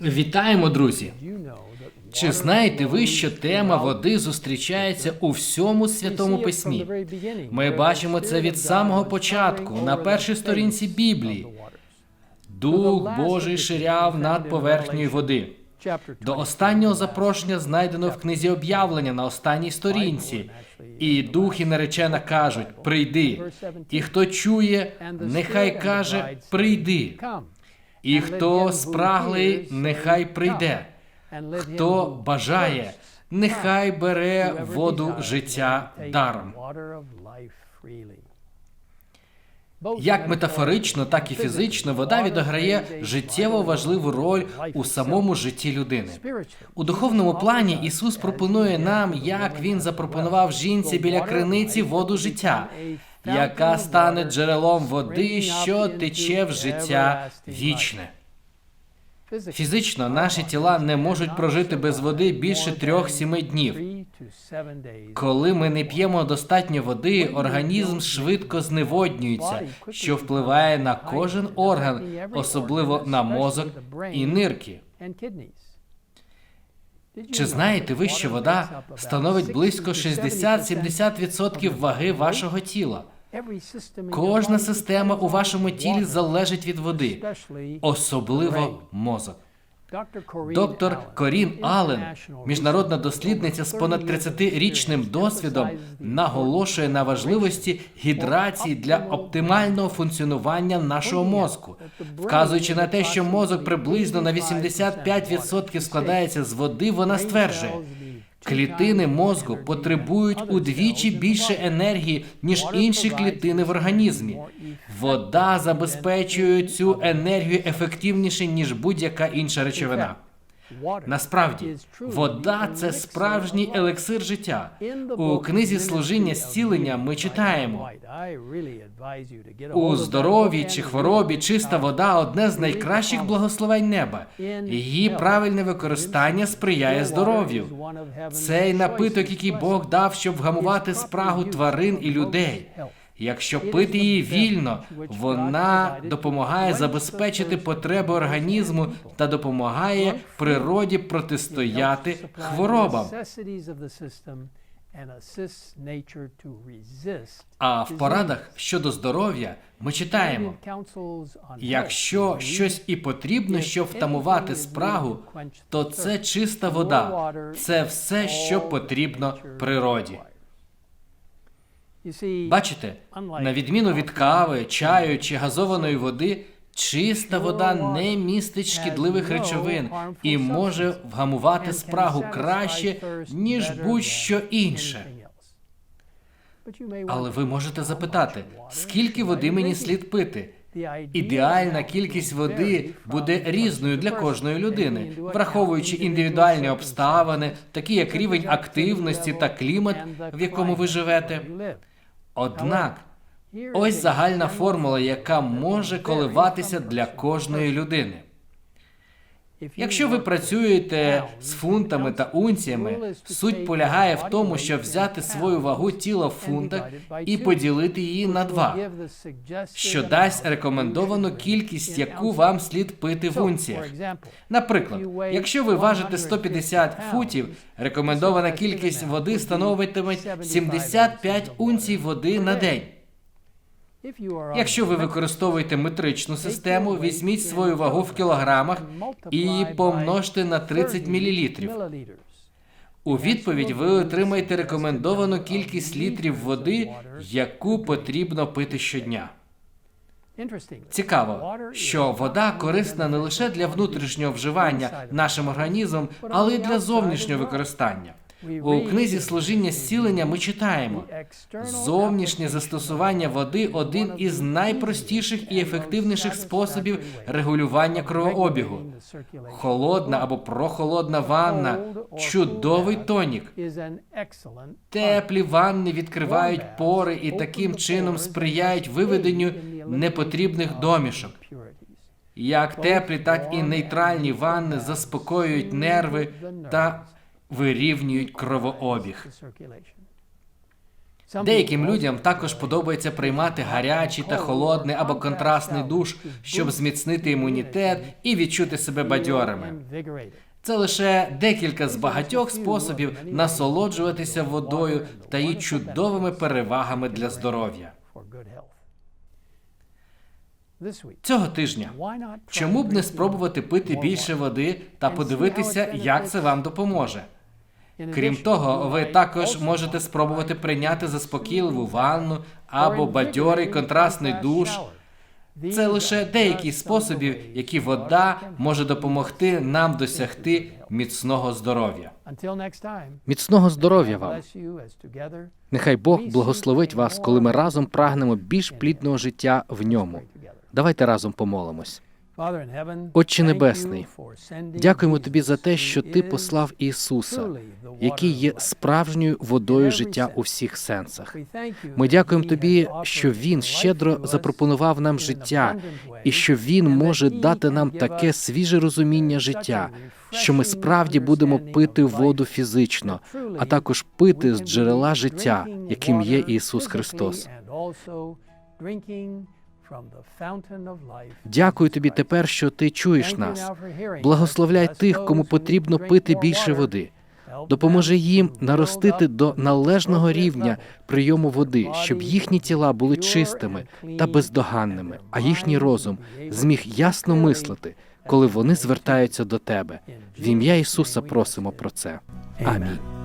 Вітаємо, друзі! Чи знаєте ви, що тема води зустрічається у всьому святому письмі? Ми бачимо це від самого початку, на першій сторінці Біблії. Дух Божий ширяв над поверхнею води. До останнього запрошення знайдено в книзі об'явлення на останній сторінці. І дух і наречена кажуть: прийди. І хто чує, нехай каже прийди. І хто спраглий, нехай прийде. Хто бажає, нехай бере воду життя даром. Як метафорично, так і фізично, вода відіграє життєво важливу роль у самому житті людини. У духовному плані Ісус пропонує нам, як Він запропонував жінці біля криниці воду життя, яка стане джерелом води, що тече в життя вічне. Фізично наші тіла не можуть прожити без води більше трьох-сіми днів. Коли ми не п'ємо достатньо води, організм швидко зневоднюється, що впливає на кожен орган, особливо на мозок і нирки. Чи знаєте ви, що вода становить близько 60-70% ваги вашого тіла? Кожна система у вашому тілі залежить від води, особливо мозок. Доктор Корін Аллен, міжнародна дослідниця з понад 30-річним досвідом, наголошує на важливості гідрації для оптимального функціонування нашого мозку, вказуючи на те, що мозок приблизно на 85% складається з води, вона стверджує. Клітини мозку потребують удвічі більше енергії, ніж інші клітини в організмі. Вода забезпечує цю енергію ефективніше, ніж будь-яка інша речовина. Насправді, вода це справжній елексир життя. У книзі служіння зцілення ми читаємо у здоров'ї чи хворобі чиста вода одне з найкращих благословень неба. Її правильне використання сприяє здоров'ю. Цей напиток, який Бог дав, щоб вгамувати спрагу тварин і людей. Якщо пити її вільно, вона допомагає забезпечити потреби організму та допомагає природі протистояти хворобам. А в порадах щодо здоров'я ми читаємо: якщо щось і потрібно, щоб втамувати спрагу, то це чиста вода, це все, що потрібно природі. Бачите, на відміну від кави, чаю чи газованої води, чиста вода не містить шкідливих речовин і може вгамувати спрагу краще, ніж будь-що інше. Але ви можете запитати, скільки води мені слід пити? Ідеальна кількість води буде різною для кожної людини, враховуючи індивідуальні обставини, такі як рівень активності та клімат, в якому ви живете. Однак ось загальна формула, яка може коливатися для кожної людини. Якщо ви працюєте з фунтами та унціями, суть полягає в тому, щоб взяти свою вагу тіла в фунтах і поділити її на два, що дасть рекомендовану кількість, яку вам слід пити в унціях. Наприклад, якщо ви важите 150 футів, рекомендована кількість води становитиме 75 унцій води на день. Якщо ви використовуєте метричну систему, візьміть свою вагу в кілограмах і помножте на 30 мл. У відповідь ви отримаєте рекомендовану кількість літрів води, яку потрібно пити щодня. Цікаво, що вода корисна не лише для внутрішнього вживання нашим організмом, але й для зовнішнього використання. У книзі служіння зцілення ми читаємо. Зовнішнє застосування води один із найпростіших і ефективніших способів регулювання кровообігу. Холодна або прохолодна ванна. чудовий тонік. Теплі ванни відкривають пори і таким чином сприяють виведенню непотрібних домішок. Як теплі, так і нейтральні ванни заспокоюють нерви та вирівнюють кровообіг. Деяким людям також подобається приймати гарячий та холодний або контрастний душ, щоб зміцнити імунітет і відчути себе бадьорими. Це лише декілька з багатьох способів насолоджуватися водою та її чудовими перевагами для здоров'я. Цього тижня чому б не спробувати пити більше води та подивитися, як це вам допоможе? Крім того, ви також можете спробувати прийняти заспокійливу ванну або бадьорий контрастний душ. Це лише деякі способів, які вода може допомогти нам досягти міцного здоров'я. Міцного здоров'я вам. Нехай Бог благословить вас, коли ми разом прагнемо більш плідного життя в ньому. Давайте разом помолимось. Отче Небесний, Дякуємо тобі за те, що ти послав Ісуса, який є справжньою водою життя у всіх сенсах. Ми дякуємо тобі, що він щедро запропонував нам життя, і що він може дати нам таке свіже розуміння життя, що ми справді будемо пити воду фізично, а також пити з джерела життя, яким є Ісус Христос. Дякую тобі тепер, що ти чуєш нас. Благословляй тих, кому потрібно пити більше води. Допоможи їм наростити до належного рівня прийому води, щоб їхні тіла були чистими та бездоганними, а їхній розум зміг ясно мислити, коли вони звертаються до тебе. В ім'я Ісуса просимо про це. Амінь.